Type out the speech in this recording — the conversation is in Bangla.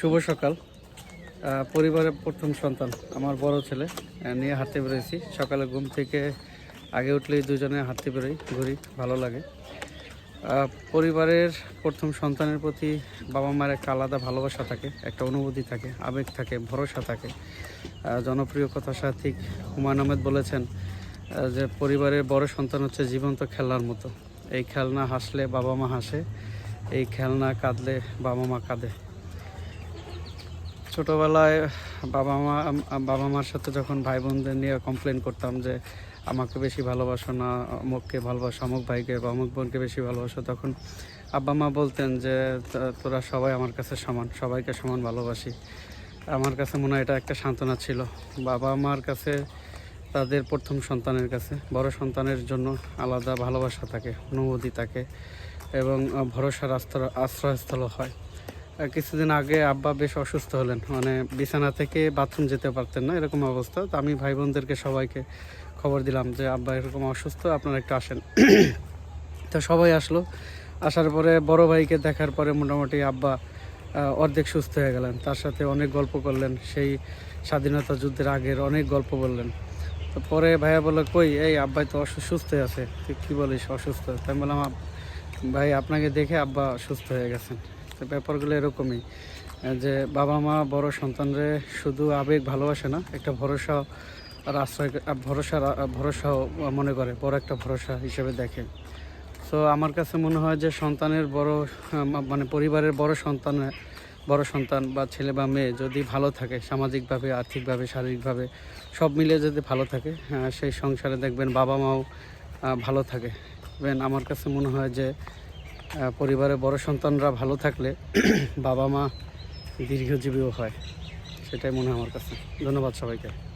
শুভ সকাল। পরিবারের প্রথম সন্তান, আমার বড় ছেলে নিয়ে হাঁটতে বেরোয়েছি। সকালে ঘুম থেকে আগে উঠলেই দুজনে হাঁটতে বেরোই, ঘুরি, ভালো লাগে। পরিবারের প্রথম সন্তানের প্রতি বাবা মায়ের একটা আলাদা ভালোবাসা থাকে, একটা অনুভূতি থাকে, আবেগ থাকে, ভরসা থাকে। জনপ্রিয় কথা সাহিত্যিক হুমায়ুন আহমেদ বলেছেন যে পরিবারের বড় সন্তান হচ্ছে জীবন্ত খেলনার মতো। এই খেলনা হাসলে বাবা মা হাসে, এই খেলনা কাঁদলে বাবা মা কাঁদে। ছোটোবেলায় বাবা মা, বাবা মার সাথে যখন ভাই বোনদের নিয়ে কমপ্লেন করতাম যে, আমাকে বেশি ভালোবাসো না, অমুককে ভালোবাসো, অমুক ভাইকে বা অমুক বোনকে বেশি ভালোবাসো। তখন আব্বা মা বলতেন যে তোরা সবাই আমার কাছে সমান, সবাইকে সমান ভালোবাসি। আমার কাছে মনে হয় এটা একটা সান্ত্বনা ছিল। বাবা মার কাছে, তাদের প্রথম সন্তানের কাছে, বড় সন্তানের জন্য আলাদা ভালোবাসা থাকে, অনুভূতি থাকে এবং ভরসার আশ্রয় আশ্রয়স্থল হয়। কিছুদিন আগে আব্বা বেশ অসুস্থ হলেন। মানে বিছানা থেকে বাথরুম যেতে পারতেন না, এরকম অবস্থা। তো আমি ভাই বোনদেরকে সবাইকে খবর দিলাম যে, আব্বা এরকম অসুস্থ, আপনারা একটু আসেন। তো সবাই আসলো। আসার পরে বড় ভাইকে দেখার পরে মোটামুটি আব্বা অর্ধেক সুস্থ হয়ে গেলেন। তার সাথে অনেক গল্প করলেন। সেই স্বাধীনতা যুদ্ধের আগের অনেক গল্প বললেন। তো পরে ভাইয়া বলল, কই, এই আব্বাই তো সুস্থ আছে। তুই কী বলিস, অসুস্থ? তাই বললাম ভাই, আপনাকে দেখে আব্বা সুস্থ হয়ে গেছেন। তো ব্যাপারগুলো এরকমই যে বাবা মা বড় সন্তানরে শুধু আবেগ ভালোবাসে না, একটা ভরসা আর আশ্রয় ভরসা ভরসাও মনে করে, বড় একটা ভরসা হিসেবে দেখে। সো আমার কাছে মনে হয় যে সন্তানের বড় মানে পরিবারের বড় সন্তান বড় সন্তান বা ছেলে বা মেয়ে যদি ভালো থাকে, সামাজিকভাবে, আর্থিকভাবে, শারীরিকভাবে, সব মিলে যদি ভালো থাকে সেই সংসারে দেখবেন বাবা মাও ভালো থাকে। আমার কাছে মনে হয় যে আহ, পরিবারের বড় সন্তানরা ভালো থাকলে বাবা মা দীর্ঘজীবীও হয় সেটাই মনে হয় আমার কাছে। ধন্যবাদ সবাইকে।